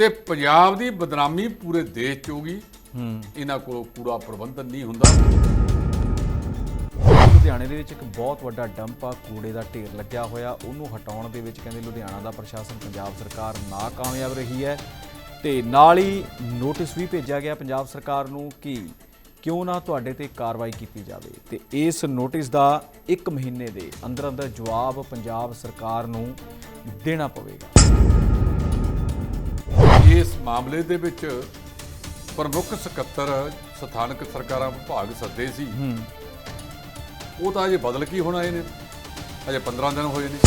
ਤੇ ਪੰਜਾਬ ਦੀ ਬਦਨਾਮੀ ਪੂਰੇ ਦੇਸ਼ 'ਚ ਹੋਗੀ ਹੂੰ। ਇਹਨਾਂ ਕੋਲ ਕੂੜਾ ਪ੍ਰਬੰਧਨ ਨਹੀਂ ਹੁੰਦਾ। ਲੁਧਿਆਣੇ ਦੇ ਵਿੱਚ ਇੱਕ ਬਹੁਤ ਵੱਡਾ ਡੰਪ ਆ ਕੂੜੇ ਦਾ ਢੇਰ ਲੱਗਿਆ ਹੋਇਆ। ਉਹਨੂੰ ਹਟਾਉਣ ਦੇ ਵਿੱਚ ਕਹਿੰਦੇ ਲੁਧਿਆਣਾ ਦਾ ਪ੍ਰਸ਼ਾਸਨ ਪੰਜਾਬ ਸਰਕਾਰ ਨਾਕਾਮਯਾਬ ਰਹੀ ਹੈ। ਤੇ ਨਾਲ ਹੀ ਨੋਟਿਸ ਵੀ ਭੇਜਿਆ ਗਿਆ ਪੰਜਾਬ ਸਰਕਾਰ ਨੂੰ ਕਿ ਕਿਉਂ ਨਾ ਤੁਹਾਡੇ ਤੇ ਕਾਰਵਾਈ ਕੀਤੀ ਜਾਵੇ। ਤੇ ਇਸ ਨੋਟਿਸ ਦਾ 1 ਮਹੀਨੇ ਦੇ ਅੰਦਰ ਅੰਦਰ ਜਵਾਬ ਪੰਜਾਬ ਸਰਕਾਰ ਨੂੰ ਦੇਣਾ ਪਵੇਗਾ। ਇਸ ਮਾਮਲੇ ਦੇ ਵਿੱਚ ਪ੍ਰਮੁੱਖ ਸਕੱਤਰ ਸਥਾਨਕ ਸਰਕਾਰਾਂ ਵਿਭਾਗ ਸੱਦੇ ਸੀ। ਹੂੰ। ਉਹ ਤਾਂ ਅਜੇ ਬਦਲ ਕੀ ਹੋਣਾ ਇਹਨੇ? ਅਜੇ 15 ਦਿਨ ਹੋਏ ਨੇ।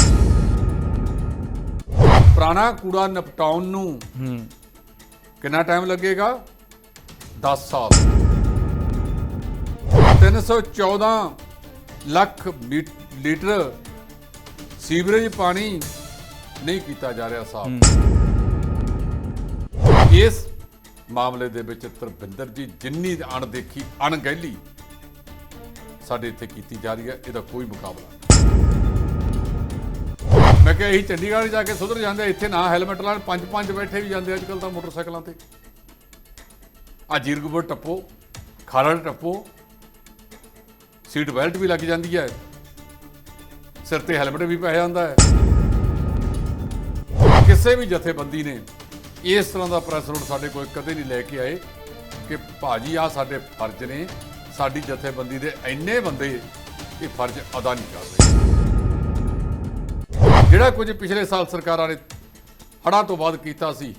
ਪੁਰਾਣਾ ਕੂੜਾ ਨਿਪਟਾਉਣ ਨੂੰ ਹੂੰ। ਕਿੰਨਾ ਟਾਈਮ ਲੱਗੇਗਾ? 10 ਸਾਲ। 314 ਲੱਖ ਲੀਟਰ ਸੀਵਰੇਜ ਪਾਣੀ ਨਹੀਂ ਕੀਤਾ ਜਾ ਰਿਹਾ ਸਾਫ਼। ਇਸ ਮਾਮਲੇ ਦੇ ਵਿੱਚ ਤਰਵਿੰਦਰ ਜੀ ਜਿੰਨੀ ਅਣਦੇਖੀ ਅਣਗਹਿਲੀ ਸਾਡੇ ਇੱਥੇ ਕੀਤੀ ਜਾ ਰਹੀ ਹੈ, ਇਹਦਾ ਕੋਈ ਮੁਕਾਬਲਾ ਨਹੀਂ। ਮੈਂ ਕਿਹਾ ਇਹੀ ਚੰਡੀਗੜ੍ਹ ਜਾ ਕੇ ਸੁਧਰ ਜਾਂਦੇ ਇੱਥੇ ਨਾ ਹੈਲਮਟ ਲਾਣ ਪੰਜ ਪੰਜ ਬੈਠੇ ਵੀ ਜਾਂਦੇ ਅੱਜ ਕੱਲ ਤਾਂ ਮੋਟਰਸਾਈਕਲਾਂ ਤੇ। ਆ ਜੀਰਗਪੁਰ ਟੱਪੋ, ਖਰੜ ਟੱਪੋ, ਸੀਟ ਬੈਲਟ ਵੀ ਲੱਗ ਜਾਂਦੀ ਹੈ। ਸਿਰ ਤੇ ਹੈਲਮਟ ਵੀ ਪੈ ਜਾਂਦਾ ਹੈ। ਕਿਸੇ ਵੀ ਜਥੇਬੰਦੀ ਨੇ ਇਸ ਤਰ੍ਹਾਂ ਦਾ ਪ੍ਰੈਸ ਨੋਟ ਸਾਡੇ ਕੋਲ ਕਦੇ ਨਹੀਂ ਲੈ ਕੇ ਆਏ ਕਿ ਭਾਜੀ ਆ ਸਾਡੇ ਫਰਜ਼ ਨੇ ਸਾਡੀ ਜਥੇਬੰਦੀ ਦੇ ਇੰਨੇ ਬੰਦੇ ਇਹ ਫਰਜ਼ ਅਦਾ ਨਹੀਂ ਕਰਦੇ ਜਿਹੜਾ ਕੁਝ ਪਿਛਲੇ ਸਾਲ ਸਰਕਾਰਾਂ ਨੇ ਹੜ੍ਹਾਂ ਤੋਂ ਬਾਅਦ ਕੀਤਾ ਸੀ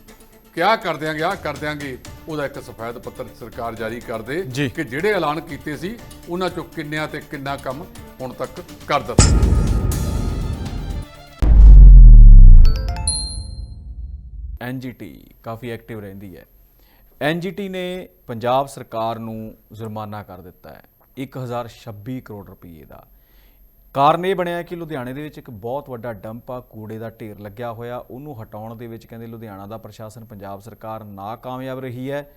ਕਿ ਆਹ ਕਰ ਦਿਆਂਗੇ ਆਹ ਕਰ ਦਿਆਂਗੇ ਉਹਦਾ ਇੱਕ ਸਫੈਦ ਪੱਤਰ ਸਰਕਾਰ ਜਾਰੀ ਕਰ ਦੇ। ਕਿ ਜਿਹੜੇ ਐਲਾਨ ਕੀਤੇ ਸੀ ਉਹਨਾਂ ਚੋਂ ਕਿੰਨਿਆਂ ਤੇ ਕਿੰਨਾ ਕੰਮ ਹੁਣ ਤੱਕ ਕਰ ਦਿੱਤਾ ਐਨਜੀਟੀ ਕਾਫੀ ਐਕਟਿਵ ਰਹਿੰਦੀ ਹੈ। ਐਨਜੀਟੀ ਨੇ ਪੰਜਾਬ ਸਰਕਾਰ ਨੂੰ ਜੁਰਮਾਨਾ ਕਰ ਦਿੱਤਾ ਹੈ। 1026 ਕਰੋੜ ਰੁਪਏ ਦਾ। ਕਾਰਨ ਇਹ ਬਣਿਆ ਕਿ ਲੁਧਿਆਣੇ ਦੇ ਵਿੱਚ ਇੱਕ ਬਹੁਤ ਵੱਡਾ ਡੰਪ ਆ, ਕੂੜੇ ਦਾ ਢੇਰ ਲੱਗਿਆ ਹੋਇਆ। ਉਹਨੂੰ ਹਟਾਉਣ ਦੇ ਵਿੱਚ ਕਹਿੰਦੇ ਲੁਧਿਆਣਾ ਦਾ ਪ੍ਰਸ਼ਾਸਨ, ਪੰਜਾਬ ਸਰਕਾਰ ਨਾਕਾਮਯਾਬ ਰਹੀ ਹੈ।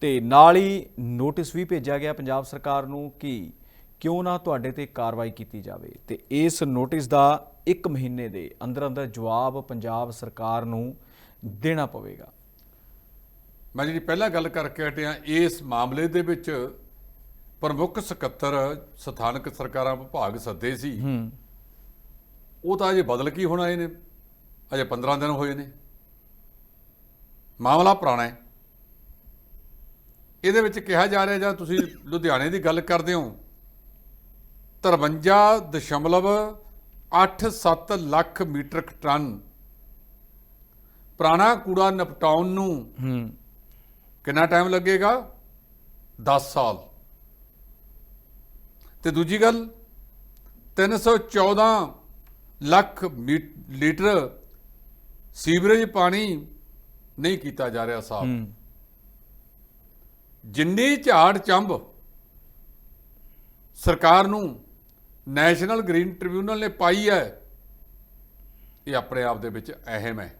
ਤੇ ਨਾਲ ਹੀ ਨੋਟਿਸ ਵੀ ਭੇਜਿਆ ਗਿਆ ਪੰਜਾਬ ਸਰਕਾਰ ਨੂੰ ਕਿ ਕਿਉਂ ਨਾ ਤੁਹਾਡੇ ਤੇ ਕਾਰਵਾਈ ਕੀਤੀ ਜਾਵੇ। ਤੇ ਇਸ ਨੋਟਿਸ ਦਾ 1 ਮਹੀਨੇ ਦੇ ਅੰਦਰ ਅੰਦਰ ਜਵਾਬ ਪੰਜਾਬ ਸਰਕਾਰ ਨੂੰ ਦੇਣਾ ਪਵੇਗਾ। ਮੈਂ ਜਿਹੜੀ ਪਹਿਲਾਂ ਗੱਲ ਕਰਕੇ ਹਟਿਆ ਇਸ ਮਾਮਲੇ ਦੇ ਵਿੱਚ ਪ੍ਰਮੁੱਖ ਸਕੱਤਰ ਸਥਾਨਕ ਸਰਕਾਰਾਂ ਵਿਭਾਗ ਸੱਦੇ ਸੀ। ਉਹ ਤਾਂ ਅਜੇ ਬਦਲ ਕੀ ਹੋਣਾ ਇਹਨੇ ਅਜੇ 15 ਦਿਨ ਹੋਏ ਨੇ। ਮਾਮਲਾ ਪੁਰਾਣਾ ਹੈ। ਇਹਦੇ ਵਿੱਚ ਕਿਹਾ ਜਾ ਰਿਹਾ ਜਾਂ ਤੁਸੀਂ ਲੁਧਿਆਣੇ ਦੀ ਗੱਲ ਕਰਦੇ ਹੋ 53.87 ਲੱਖ ਮੀਟ੍ਰਿਕ ਟਨ ਪੁਰਾਣਾ ਕੂੜਾ ਨਿਪਟਾਉਣ ਨੂੰ ਹੂੰ। ਕਿੰਨਾ ਟਾਈਮ ਲੱਗੇਗਾ? 10 ਸਾਲ। ਤੇ ਦੂਜੀ ਗੱਲ 314 ਲੱਖ ਲੀਟਰ ਸੀਵਰੇਜ ਪਾਣੀ ਨਹੀਂ ਕੀਤਾ ਜਾ ਰਿਹਾ ਸਾਫ਼। ਜਿੰਨੀ ਝਾੜ ਚੰਬ ਸਰਕਾਰ ਨੂੰ ਨੈਸ਼ਨਲ ਗ੍ਰੀਨ ਟ੍ਰਿਬਿਊਨਲ ਨੇ ਪਾਈ ਹੈ ਇਹ ਆਪਣੇ ਆਪ ਦੇ ਵਿੱਚ ਅਹਿਮ ਹੈ।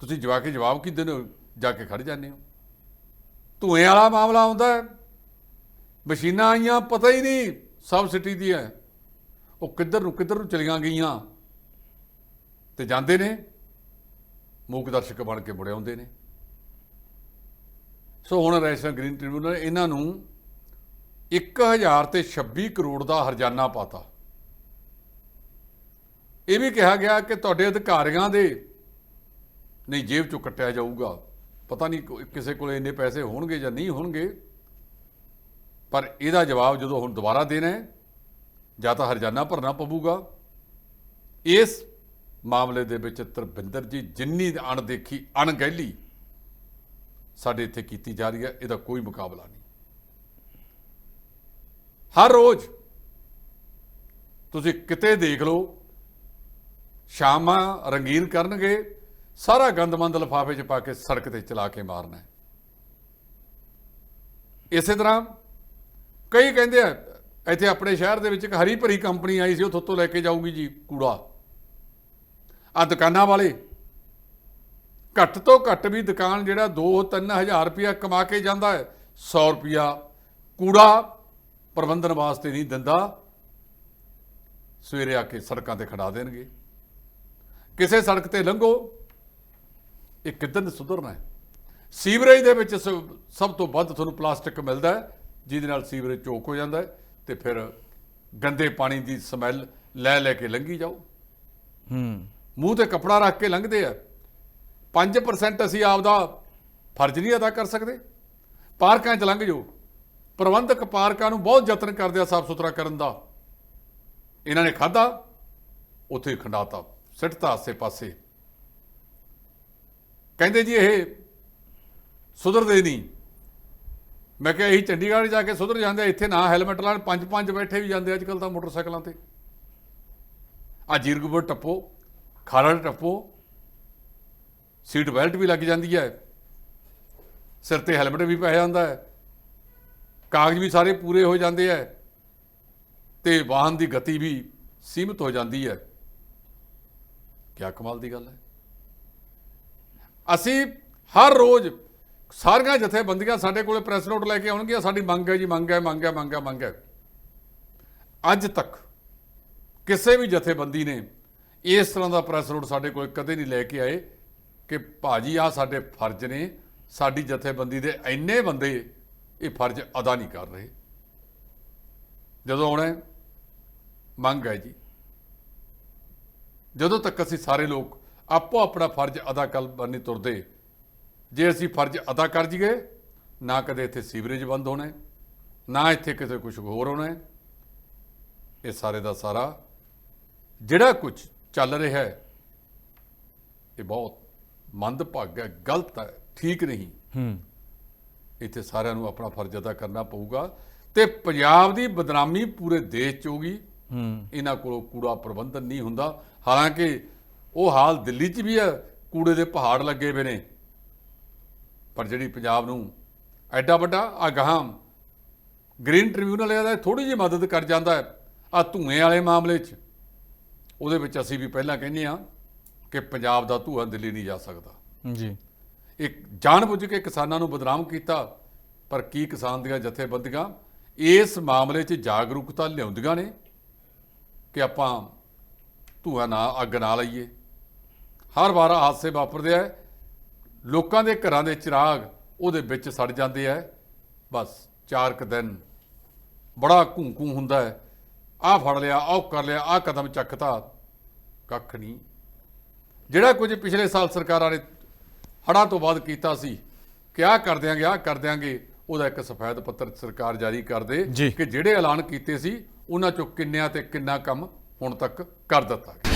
ਤੁਸੀਂ ਜਵਾ ਕੇ ਜਵਾਬ ਕੀ ਦਿੰਦੇ ਹੋ? ਜਾ ਕੇ ਖੜ ਜਾਂਦੇ ਹੋ। ਧੂਏ ਵਾਲਾ ਮਾਮਲਾ ਆਉਂਦਾ ਹੈ। ਮਸ਼ੀਨਾਂ ਆਈਆਂ, ਪਤਾ ਹੀ ਨਹੀਂ ਸਬਸਿਡੀ ਦੀ ਹੈ। ਉਹ ਕਿੱਧਰ ਨੂੰ ਕਿੱਧਰ ਨੂੰ ਚਲੀਆਂ ਗਈਆਂ। ਤੇ ਜਾਂਦੇ ਨੇ। ਮੂਕ ਦਰਸ਼ਕ ਬਣ ਕੇ ਮੁੜੇ ਆਉਂਦੇ ਨੇ। ਸੋ ਹੁਣ ਰੈਸ਼ਨਲ ਗ੍ਰੀਨ ਟ੍ਰਿਬਿਊਨਲ ਇਹਨਾਂ ਨੂੰ 1000 ਤੇ 26 ਕਰੋੜ ਦਾ ਹਰਜਾਨਾ ਪਾਤਾ। ਇਹ ਵੀ ਕਿਹਾ ਗਿਆ ਕਿ ਤੁਹਾਡੇ ਅਧਿਕਾਰੀਆਂ ਦੇ ਨਹੀਂ, ਜੇਬ ਚੋਂ ਕੱਟਿਆ ਜਾਊਗਾ। ਪਤਾ ਨਹੀਂ ਕਿਸੇ ਕੋਲ ਇੰਨੇ ਪੈਸੇ ਹੋਣਗੇ ਜਾਂ ਨਹੀਂ ਹੋਣਗੇ। ਪਰ ਇਹਦਾ ਜਵਾਬ ਜਦੋਂ ਹੁਣ ਦੁਬਾਰਾ ਦੇਣਾ ਹੈ, ਜਾਂ ਤਾਂ ਹਰਜਾਨਾ ਭਰਨਾ ਪਵੇਗਾ ਇਸ ਮਾਮਲੇ ਦੇ ਵਿੱਚ ਤਰਵਿੰਦਰ ਜੀ ਜਿੰਨੀ ਅਣਦੇਖੀ, ਅਣਗਹਿਲੀ ਸਾਡੇ ਇੱਥੇ ਕੀਤੀ ਜਾ ਰਹੀ ਹੈ, ਇਹਦਾ ਕੋਈ ਮੁਕਾਬਲਾ ਨਹੀਂ। ਹਰ ਰੋਜ਼ ਤੁਸੀਂ ਕਿਤੇ ਦੇਖ ਲਓ, ਸ਼ਾਮਾਂ ਰੰਗੀਨ ਕਰਨਗੇ ਸਾਰਾ ਗੰਦਮੰਦ ਲਿਫਾਫੇ 'ਚ ਪਾ ਕੇ ਸੜਕ ਤੇ ਚਲਾ ਕੇ ਮਾਰਨਾ ਇਸੇ ਤਰ੍ਹਾਂ ਕਈ ਕਹਿੰਦੇ ਆ, ਇੱਥੇ ਆਪਣੇ ਸ਼ਹਿਰ ਦੇ ਵਿੱਚ ਇੱਕ ਹਰੀ ਭਰੀ ਕੰਪਨੀ ਆਈ ਸੀ ਉਹ ਤੋਂ ਲੈ ਕੇ ਜਾਊਗੀ ਜੀ ਕੂੜਾ। ਆ ਦੁਕਾਨਾਂ ਵਾਲੇ, ਘੱਟ ਤੋਂ ਘੱਟ ਵੀ ਦੁਕਾਨ ਜਿਹੜਾ 2-3000 ਰੁਪਇਆ ਕਮਾ ਕੇ ਜਾਂਦਾ ਹੈ 100 ਰੁਪਇਆ ਕੂੜਾ ਪ੍ਰਬੰਧਨ ਵਾਸਤੇ ਨਹੀਂ ਦਿੰਦਾ, ਸਵੇਰੇ ਆ ਕੇ ਸੜਕਾਂ ਤੇ ਖੜਾ ਦੇਣਗੇ। ਕਿਸੇ ਸੜਕ ਤੇ ਲੰਘੋ ਇਹ ਕਿੱਦਾਂ ਦੇ ਸੁਧਰਨਾ ਹੈ? ਸੀਵਰੇਜ ਦੇ ਵਿੱਚ ਸਭ ਤੋਂ ਵੱਧ ਤੁਹਾਨੂੰ ਪਲਾਸਟਿਕ ਮਿਲਦਾ ਹੈ ਜਿਹਦੇ ਨਾਲ ਸੀਵਰੇਜ ਚੋਕ ਹੋ ਜਾਂਦਾ ਹੈ ਤੇ ਫਿਰ ਗੰਦੇ ਪਾਣੀ ਦੀ ਸਮੈਲ ਲੈ ਲੈ ਕੇ ਲੰਘੀ ਜਾਓ। ਹੂੰ। ਮੂੰਹ ਤੇ ਕੱਪੜਾ ਰੱਖ ਕੇ ਲੰਘਦੇ ਆ। 5% ਅਸੀਂ ਆਪਦਾ ਫਰਜ਼ ਨਹੀਂ ਅਦਾ ਕਰ ਸਕਦੇ। ਪਾਰਕਾਂ 'ਚ ਲੰਘ ਜਾਓ। ਪ੍ਰਬੰਧਕ ਪਾਰਕਾਂ ਨੂੰ ਬਹੁਤ ਯਤਨ ਕਰਦੇ ਆ ਸਾਫ਼ ਸੁਥਰਾ ਕਰਨ ਦਾ। ਇਹਨਾਂ ਨੇ ਖਾਦਾ ਉੱਥੇ ਖੰਡਾਤਾ ਸਿੱਟਤਾ ਆਸੇ ਪਾਸੇ ਕਹਿੰਦੇ ਜੀ ਇਹ ਸੁਧਰਦੇ ਨਹੀਂ। ਮੈਂ ਕਿਹਾ ਇਹੀ ਚੰਡੀਗੜ੍ਹ ਜਾ ਕੇ ਸੁਧਰ ਜਾਂਦੇ ਇੱਥੇ ਨਾ ਹੈਲਮਟ ਲਾਣ ਪੰਜ ਪੰਜ ਬੈਠੇ ਵੀ ਜਾਂਦੇ ਅੱਜ ਕੱਲ ਤਾਂ ਮੋਟਰਸਾਈਕਲਾਂ ਤੇ। ਆ ਜੀਰਗਪੁਰ ਟੱਪੋ, ਖਰੜ ਟੱਪੋ, ਸੀਟ ਬੈਲਟ ਵੀ ਲੱਗ ਜਾਂਦੀ ਹੈ। ਸਿਰ ਤੇ ਹੈਲਮਟ ਵੀ ਪੈ ਜਾਂਦਾ ਹੈ। ਕਾਗਜ਼ ਵੀ ਸਾਰੇ ਪੂਰੇ ਹੋ ਜਾਂਦੇ ਹੈ। ਤੇ ਵਾਹਨ ਦੀ ਗਤੀ ਵੀ ਸੀਮਿਤ ਹੋ ਜਾਂਦੀ ਹੈ। ਕਿਆ ਕਮਾਲ ਦੀ ਗੱਲ ਹੈ। ਅਸੀਂ ਹਰ ਰੋਜ਼ ਸਾਰੀਆਂ ਜਥੇਬੰਦੀਆਂ ਸਾਡੇ ਕੋਲੇ ਪ੍ਰੈਸ ਨੋਟ ਲੈ ਕੇ ਆਉਣਗੀਆਂ, ਸਾਡੀ ਮੰਗ ਹੈ ਜੀ, ਮੰਗ ਹੈ ਮੰਗ ਹੈ ਮੰਗ ਹੈ ਮੰਗ ਹੈ। ਅੱਜ ਤੱਕ ਕਿਸੇ ਵੀ ਜਥੇਬੰਦੀ ਨੇ ਇਸ ਤਰ੍ਹਾਂ ਦਾ ਪ੍ਰੈਸ ਨੋਟ ਸਾਡੇ ਕੋਲ ਕਦੇ ਨਹੀਂ ਲੈ ਕੇ ਆਏ ਕਿ ਭਾਜੀ ਆ ਸਾਡੇ ਫਰਜ਼ ਨੇ, ਸਾਡੀ ਜਥੇਬੰਦੀ ਦੇ ਇੰਨੇ ਬੰਦੇ ਇਹ ਫਰਜ਼ ਅਦਾ ਨਹੀਂ ਕਰ ਰਹੇ। ਜਦੋਂ ਆਉਣਾ ਮੰਗ ਹੈ ਜੀ। ਜਦੋਂ ਤੱਕ ਅਸੀਂ ਸਾਰੇ ਲੋਕ ਆਪੋ ਆਪਣਾ ਫਰਜ਼ ਅਦਾ ਕਰ ਬੰਨੀ ਤੁਰਦੇ। ਜੇ ਅਸੀਂ ਫਰਜ਼ ਅਦਾ ਕਰ ਜੀਏ ਨਾ ਕਦੇ ਇੱਥੇ ਸੀਵਰੇਜ ਬੰਦ ਹੋਣਾ ਨਾ ਇੱਥੇ ਕਿਸੇ ਕੁਝ ਹੋਰ ਹੋਣਾ। ਇਹ ਸਾਰੇ ਦਾ ਸਾਰਾ ਜਿਹੜਾ ਕੁਝ ਚੱਲ ਰਿਹਾ ਹੈ ਇਹ ਬਹੁਤ ਮੰਦਭਾਗਾ ਹੈ ਗਲਤ ਹੈ ਠੀਕ ਨਹੀਂ। ਹੂੰ। ਇੱਥੇ ਸਾਰਿਆਂ ਨੂੰ ਆਪਣਾ ਫਰਜ਼ ਅਦਾ ਕਰਨਾ ਪਊਗਾ ਤੇ ਪੰਜਾਬ ਦੀ ਬਦਨਾਮੀ ਪੂਰੇ ਦੇਸ਼ 'ਚ ਹੋਗੀ ਹੂੰ। ਇਹਨਾਂ ਕੋਲੋਂ ਕੂੜਾ ਪ੍ਰਬੰਧਨ ਨਹੀਂ ਹੁੰਦਾ। ਹਾਲਾਂਕਿ ਉਹ ਹਾਲ ਦਿੱਲੀ 'ਚ ਵੀ ਹੈ ਕੂੜੇ ਦੇ ਪਹਾੜ ਲੱਗੇ ਹੋਏ ਨੇ। ਪਰ ਜਿਹੜੀ ਪੰਜਾਬ ਨੂੰ ਐਡਾ ਵੱਡਾ ਅਗਾਮ ਗ੍ਰੀਨ ਟ੍ਰਿਬਿਊਨਲ ਇਹਦਾ ਥੋੜੀ ਜਿਹੀ ਮਦਦ ਕਰ ਜਾਂਦਾ ਹੈ ਆ ਧੂਏ ਵਾਲੇ ਮਾਮਲੇ 'ਚ ਉਹਦੇ ਵਿੱਚ ਅਸੀਂ ਵੀ ਪਹਿਲਾਂ ਕਹਿੰਦੇ ਆ ਕਿ ਪੰਜਾਬ ਦਾ ਧੂਆ ਦਿੱਲੀ ਨਹੀਂ ਜਾ ਸਕਦਾ। ਜੀ। ਇੱਕ ਜਾਣਬੁੱਝ ਕੇ ਕਿਸਾਨਾਂ ਨੂੰ ਬਦਨਾਮ ਕੀਤਾ ਪਰ ਕੀ ਕਿਸਾਨ ਦੀਆਂ ਜਥੇਬੰਦੀਆਂ ਇਸ ਮਾਮਲੇ 'ਚ ਜਾਗਰੂਕਤਾ ਲਿਆਉਂਦੀਆਂ ਨੇ ਕਿ ਆਪਾਂ ਧੂਆ ਨਾ ਅੱਗ ਨਾ ਲਈਏ? ਹਰ ਵਾਰ ਹਾਦਸੇ ਵਾਪਰਦੇ ਆ। ਲੋਕਾਂ ਦੇ ਘਰਾਂ ਦੇ ਚਿਰਾਗ ਉਹਦੇ ਵਿੱਚ ਸੜ ਜਾਂਦੇ ਆ। ਬਸ ਚਾਰ ਕੁ ਦਿਨ ਬੜਾ ਘੂੰ ਹੁੰਦਾ ਹੈ। ਆਹ ਫੜ ਲਿਆ ਆਹ ਕਰ ਲਿਆ ਆਹ ਕਦਮ ਚੱਕਤਾ। ਕੱਖ ਨਹੀਂ। ਜਿਹੜਾ ਕੁਝ ਪਿਛਲੇ ਸਾਲ ਸਰਕਾਰਾਂ ਨੇ ਹੜ੍ਹਾਂ ਤੋਂ ਬਾਅਦ ਕੀਤਾ ਸੀ ਕਿ ਆਹ ਕਰ ਦਿਆਂਗੇ ਆਹ ਕਰ ਦਿਆਂਗੇ ਉਹਦਾ ਇੱਕ ਸਫੈਦ ਪੱਤਰ ਸਰਕਾਰ ਜਾਰੀ ਕਰ ਦੇ। ਕਿ ਜਿਹੜੇ ਐਲਾਨ ਕੀਤੇ ਸੀ ਉਹਨਾਂ ਚੋਂ ਕਿੰਨਿਆਂ ਤੇ ਕਿੰਨਾ ਕੰਮ ਹੁਣ ਤੱਕ ਕਰ ਦਿੱਤਾ ਗਿਆ।